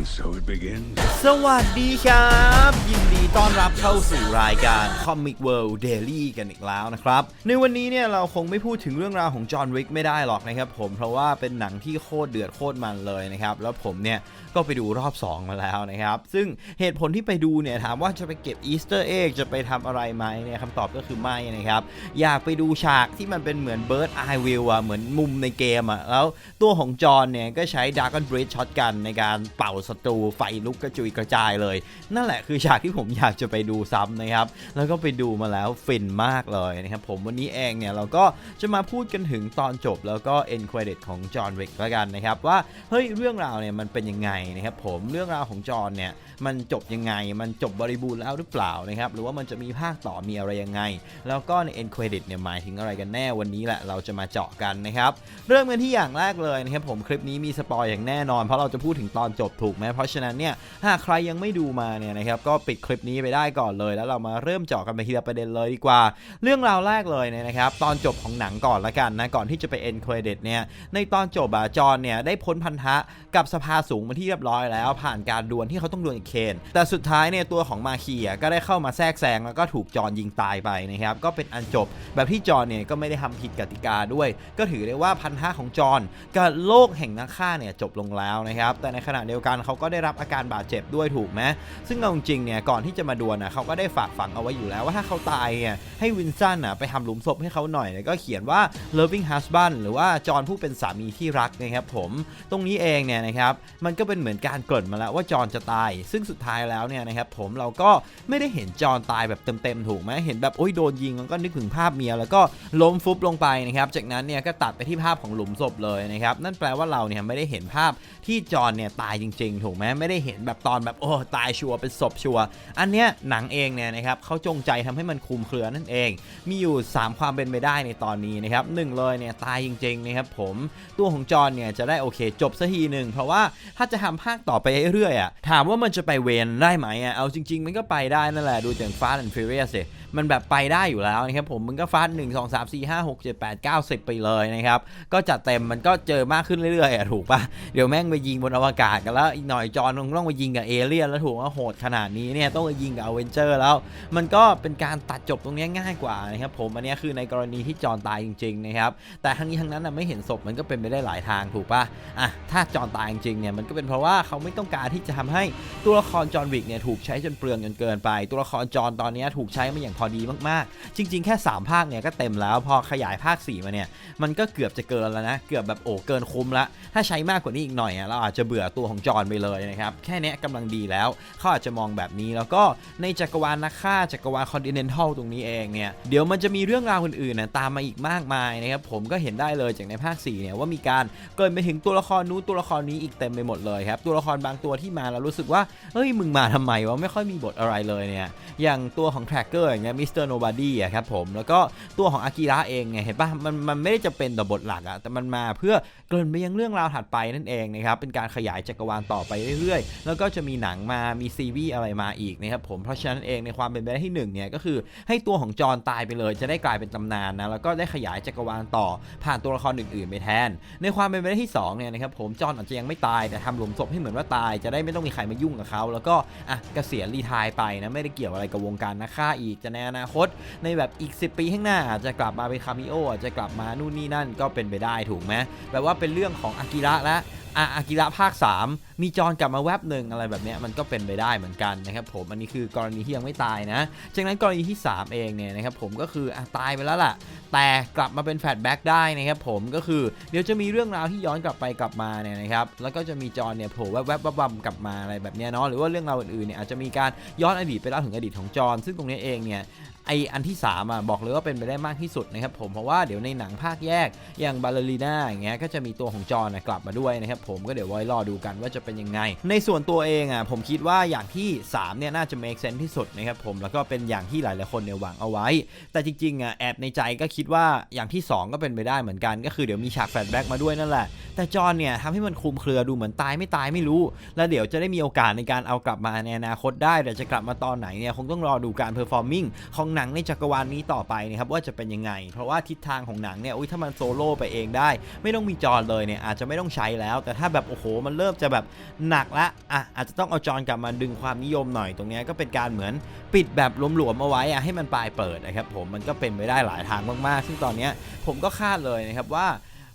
And so it begins. สวัสดีครับ ยินดีต้อนรับเข้าสู่รายการ Comic World Daily กันอีกแล้วนะครับ ในวันนี้เนี่ยเราคงไม่พูดถึงเรื่องราวของจอห์นวิกไม่ได้หรอกนะครับผมเพราะว่าเป็นหนังที่โคตรเดือดโคตรมันเลยนะครับ แล้วผมเนี่ยก็ไปดูรอบ 2 มาแล้วนะครับ ซึ่งเหตุผลที่ไปดูเนี่ยถามว่าจะไปเก็บอีสเตอร์เอ็กจะไปทำอะไรไหมเนี่ยคำตอบก็คือไม่นะครับ อยากไปดูฉากที่มันเป็นเหมือน Bird Eye View อะเหมือนมุมในเกมอะแล้วตัวของจอห์นเนี่ยก็ใช้ Dark and Bridge ช็อตกันในการเป่าศัตรูไฟลุกกระจุยกระจายเลย นั่นแหละคือฉากที่ผมอยากจะไปดูซ้ำนะครับ แล้วก็ไปดูมาแล้วฟินมากเลยนะครับผมวันนี้เองเนี่ยเราก็จะมาพูดกันถึงตอนจบแล้วก็ end credit ของจอห์นวิกแล้วกันนะครับว่าเฮ้ยเรื่องราวเนี่ยมันเป็นยังไงนะครับผมเรื่องราวของจอห์นเนี่ยมันจบยังไงมันจบบริบูรณ์แล้วหรือเปล่านะครับหรือว่ามันจะมีภาคต่อมีอะไรยังไง แล้วก็ใน end credit เนี่ยหมายถึงอะไรกันแน่วันนี้แหละเราจะมาเจาะกันนะครับเริ่มกันที่อย่างแรกเลยนะครับผมคลิปนี้มีสปอยอย่างแน่นอนเพราะเราจะพูดถึงตอนจบถูกไหมเพราะฉะนั้นเนี่ยหากใครยังไม่ดูมาเนี่ยนะครับก็ปิดคลิปนี้ไปได้ก่อนเลย แล้วเรามาเริ่มเจาะกันไปทีละประเด็นเลยดีกว่า เรื่องราวแรกเลยเนี่ยนะครับตอนจบของหนังก่อนละกันนะก่อนที่จะไป end credit เนี่ยในตอนจบอะจอนเนี่ยได้พ้นพันธะกับสภาสูงมาที่เรียบร้อยแล้ว ผ่านการดวลที่เขาต้องดวลกับเคนแต่สุดท้ายเนี่ยตัวของมาคีอะก็ได้เข้ามาแทรกแซงแล้วก็ถูกจอนยิงตายไปนะครับก็เป็นอันจบแบบที่จอนเนี่ยก็ไม่ได้ทำผิดกติกาด้วย ก็ถือได้ว่าพันธะของจอนกับโลกแห่งนักฆ่าเนี่ยจบลงแล้วนะครับแต่ในขณะเดียวกันเขาก็ได้รับอาการบาดเจ็บด้วยถูกไหมซึ่งเอาจริงเนี่ยก่อนที่จะมาดวลนะเขาก็ได้ฝากฝังเอาไว้อยู่แล้วว่าถ้าเขาตายเนี่ยให้วินสันอะไปทำหลุมศพให้เขาหน่อยแล้วก็เขียนว่า loving husband หรือว่าจอห์นผู้เป็นสามีที่รักนะครับผมตรงนี้เองเนี่ยนะครับมันก็เป็นเหมือนการเกริ่นมาแล้วว่าจอห์นจะตาย ซึ่งสุดท้ายแล้วเนี่ยนะครับผมเราก็ไม่ได้เห็นจอห์นตายแบบเต็มๆถูกไหมเห็นแบบโอ้ยโดนยิงแล้วก็นึกถึงภาพเมียแล้วก็ล้มฟุบลงไปนะครับจากนั้นเนี่ยก็ตัดไปที่ภาพของหลุมศพเลยนะครับนั่นแปลว่าเราเนี่ยไม่ได้เห็นภาพที่จอห์นเนี่ยตายจริงถูกไหมไม่ได้เห็นแบบตอนแบบโอ้ตายชัวร์เป็นศพชัวร์อันเนี้ยหนังเองเนี่ยนะครับเขาจงใจทำให้มันคุมเครือนั่นเอง มีอยู่ 3 ความเป็นไปได้ในตอนนี้นะครับหนึ่งเลยเนี่ยตายจริงๆนะครับผมตัวของจอนเนี่ยจะได้โอเคจบสักทีหนึ่งเพราะว่าถ้าจะทำภาคต่อไปเรื่อยๆอะถามว่ามันจะไปเวนได้ไหมอะเอาจริง ๆ มันก็ไปได้นั่นแหละดูจาก Fast and Furious สิมันแบบไปได้อยู่แล้วนะครับผมมันก็ฟาสหนึ่งสองสามสี่ห้าหกเจ็ดแปดเก้าสิบไปเลยนะครับก็จัดเต็มมันก็เจอมากขึ้นเรื่อยๆอะถูกปะเดี๋ยวแม่งไปยิงบนอวกาศกันแล้วอีกหน่อยจอห์นต้องไปยิงกับเอเลี่ยนแล้วถูกว่าโหดขนาดนี้เนี่ยต้องไปยิงกับอเวนเจอร์แล้ว มันก็เป็นการตัดจบตรงนี้ง่ายกว่านะครับผมอันนี้คือในกรณีที่จอนตายจริงๆนะครับแต่ทั้งนี้ทั้งนั้นนะไม่เห็นศพมันก็เป็นไปได้หลายทางถูกปะอะถ้าจอนตายจริงเนี่ยมันก็เป็นเพราะว่าเขาไม่ต้องการที่จะทำให้ตัวละครจอห์นวิกเนี่ยถูกใช้จนเปลืองจนเกินไป ตัวละครจอนตอนนี้ถูกใช้มาอย่างพอดีมากๆ จริง ๆ แค่ 3 ภาคเนี่ยก็เต็มแล้วพอขยายภาค4มาเนี่ยมันก็เกือบจะเกินแล้วนะเกือบแบบโอ้เกินคุ้มละถ้าใช้มากกว่านี้อีกหน่อยเราอาจจะเบื่อตัวของจอนไปเลยนะครับแค่เนี้ยกำลังดีแล้วเขาอาจจะมองแบบนี้แล้วก็ในจักรวาลนักฆ่าจักรวาลคอนติเนนทัลตรงนี้เองเนี่ยเดี๋ยวมันจะมีเรื่องราวอื่นๆนะตามมาอีกมากมายนะครับผมก็เห็นได้เลยจากในภาค4เนี่ยว่ามีการเกินไปถึงตัวละครนู้นตัวละครนี้อีกเต็มไปหมดเลยครับตัวละครบางตัวที่มาแล้วรู้สึกว่าเฮ้ยมึงมาทำไมวะไม่ค่อยมีบทอะไรเลยเนี่ยอย่างตัวของแทร็กเกอร์อย่างเงี้ยมิสเตอร์โนบาดี้อะครับผมแล้วก็ตัวของอากิระเองไงเห็นปะมันมันไม่ได้จะเป็นต่อบทหลักอะแต่มันมาเพื่อเกริ่นไปยังเรื่องราวถัดไปนั่นเองนะครับเป็นการขยายจักรวาลต่อไปเรื่อยๆ แล้วก็จะมีหนังมามีซีรีส์อะไรมาอีกนะครับผมเพราะฉะนั้นเองในความเป็นไปได้ที่หนึ่งเนี่ยก็คือให้ตัวของจอห์นตายไปเลย จะได้กลายเป็นตำนานนะแล้วก็ได้ขยายจักรวาลต่อผ่านตัวละครอื่นๆไปแทน ในความเป็นไปได้ที่สองเนี่ยนะครับผมจอห์นอาจจะยังไม่ตายแต่ทำหลุมศพให้เหมือนว่าตาย จะได้ไม่ต้องมีใครมายุ่งกับเขาแล้วก็อะเกษียณรีไทายไปนะไม่ได้เกี่ยวอะไรกับวงการนักฆ่าอีกจะในอนาคต ในแบบอีก 10 ปีข้างหน้าอาจจะกลับมาเป็นคามิโออาจจะกลับมานู่นนี่นั่นก็เป็นไปได้ถูกไหมแบบว่าเป็นเรื่องของอากิระและอะอากิระภาค 3 มีจอนกลับมาแวบหนึ่งอะไรแบบนี้มันก็เป็นไปได้เหมือนกันนะครับผมอันนี้คือกรณีที่ยังไม่ตายนะจากนั้นกรณีที่ 3 เองเนี่ยนะครับผมก็คืออตายไปแล้วล่ะ แต่กลับมาเป็นแฟลชแบ็กได้นะครับผมก็คือเดี๋ยวจะมีเรื่องราวที่ย้อนกลับไปกลับมาเนี่ยนะครับแล้วก็จะมีจอนเนี่ยโผล่แวบๆวับๆกลับมาอะไรแบบนี้เนาะหรือว่าเรื่องราวอื่นๆเนี่ยอาจจะมีการย้อนอดีตไปเล่าถึงอดีตของจอนซึ่งตรงนี้เองเนี่ยไออันที่3อะบอกเลยว่าเป็นไปได้มากที่สุดนะครับผมเพราะว่าเดี๋ยวในหนังภาคแยกอย่างบาลลีน่าอย่างเงี้ยก็จะมีตัวของจอนกลับมาด้วยนะครับผมก็เดี๋ยวไว้รอดูกันว่าจะเป็นยังไง ในส่วนตัวเองอะผมคิดว่าอย่างที่ 3 เนี่ย น่าจะ make sense ที่สุดนะครับผมแล้วก็เป็นอย่างที่หลายๆคนเนี่ยหวังเอาไว้ แต่จริงๆอะแอบในใจก็คิดว่าอย่างที่ 2 ก็เป็นไปได้เหมือนกัน ก็คือเดี๋ยวมีฉากแฟลชแบ็กมาด้วยนั่นแหละ แต่จอนเนี่ยทำให้มันคลุมเครือดูเหมือนตายไม่ตายไม่รู้ แล้วเดี๋ยวจะได้มีโอกาสในการเอากลับมาในอนาคตได้แต่จะกลับมาตอนไหนเนี่ยคงต้องรอดูการเพอร์ฟอร์มิงของหนังในจักรวาลนี้ต่อไปนะครับว่าจะเป็นยังไง เพราะว่าทิศทางของหนังเนี่ยอุ้ยถ้ามันโซโล่ไปเองได้ ไม่ต้องมีจอนเลยเนี่ยอาจจะไม่ต้องใช้แล้ว แต่ถ้าแบบโอ้โหมันเริ่มจะแบบหนักละอะอาจจะต้องเอาจอนกลับมาดึงความนิยมหน่อยตรงเนี้ยก็เป็นการเหมือนปิดแบบหลวมๆเอาไว้อะให้มันปลายเปิดนะครับผมมันก็เป็นไปได้หลายทางมากๆ ซึ่งตอนเนี้ยผมก็คาดเลยนะครับว่า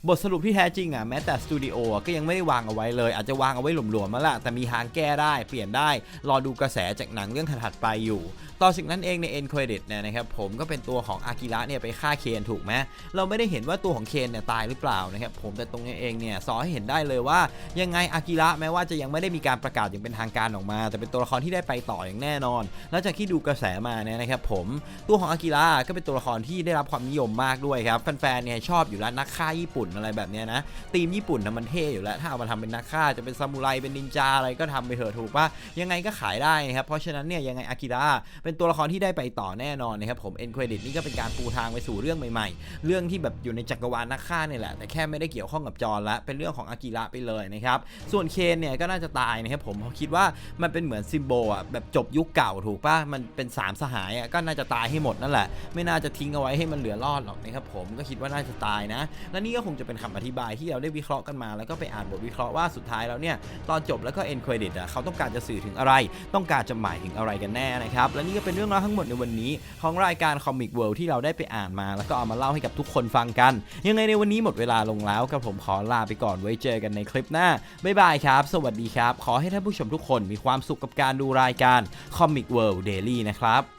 บทสรุปที่แท้จริงอะแม้แต่สตูดิโออะก็ยังไม่ได้วางเอาไว้เลย อาจจะวางเอาไว้หลวมๆมาละแต่มีทางแก้ได้เปลี่ยนได้ รอดูกระแสจากหนังเรื่องถัดไปอยู่ต่อสิ่งนั้นเองในเอ็นเครดิตเนี่ยนะครับผมก็เป็นตัวของอากิระเนี่ยไปฆ่าเคนถูกไหมเราไม่ได้เห็นว่าตัวของเคนเนี่ยตายหรือเปล่านะครับผมแต่ตรงนี้เองเนี่ยสอให้เห็นได้เลยว่ายังไงอากิระแม้ว่าจะยังไม่ได้มีการประกาศอย่างเป็นทางการออกมา แต่เป็นตัวละครที่ได้ไปต่ออย่างแน่นอน แล้วจากที่ดูกระแสมาเนี่ยนะครับผมตัวของอากิระก็เป็นตัวละครที่ได้รับความนิยมมากด้วยครับแฟนๆเนี่ยชอบอยู่แล้วนักฆ่าญี่ปุ่นอะไรแบบเนี้ยนะทีมญี่ปุ่นนะมันเท่อยู่แล้วถ้าเอามาทำเป็นนักฆ่าจะเป็นซามูไรเป็นนินจาอะไรก็ทำไปเถอะถูกปะยังไงก็ขายได้นะครับเพราะฉะนั้นเนี่ยยังไงอากิระเป็นตัวละครที่ได้ไปต่อแน่นอนนะครับผมเอ็นเครดิตนี่ก็เป็นการปูทางไปสู่เรื่องใหม่ๆ เรื่องที่แบบอยู่ในจักรวาลนักฆ่าเนี่ยแหละแต่แค่ไม่ได้เกี่ยวข้องกับจอร์นละเป็นเรื่องของอากิระไปเลยนะครับส่วนเคนเนี่ยก็น่าจะตายนะครับผมเพราะคิดว่ามันเป็นเหมือนซิมโบอะแบบจบยุคเก่าถูกปะมันเป็นสามสหายอะก็น่าจะตายให้หมดนั่นแหละ ไม่น่าจะทิ้งเอาไว้ให้มันเหลือรอดหรอกนะครับผมก็คิดว่าน่าจะตายนะ และนี่ก็คงจะเป็นคำอธิบายที่เราได้วิเคราะห์กันมา แล้วก็ไปอ่านบทวิเคราะห์ว่าสุดท้ายแล้วเนี่ยตอนจบแล้วก็ end credit อะเขาต้องการจะสื่อถึงอะไร ต้องการจะหมายถึงอะไรกันแน่นะครับและนี่ก็เป็นเรื่องราวทั้งหมดในวันนี้ ของรายการ Comic World ที่เราได้ไปอ่านมา แล้วก็เอามาเล่าให้กับทุกคนฟังกัน ยังไงในวันนี้หมดเวลาลงแล้วกับผมขอลาไปก่อนไว้เจอกันในคลิปหน้าบ๊ายบายครับ สวัสดีครับ ขอให้ท่านผู้ชมทุกคนมีความสุขกับการดูรายการ Comic World Daily นะครับ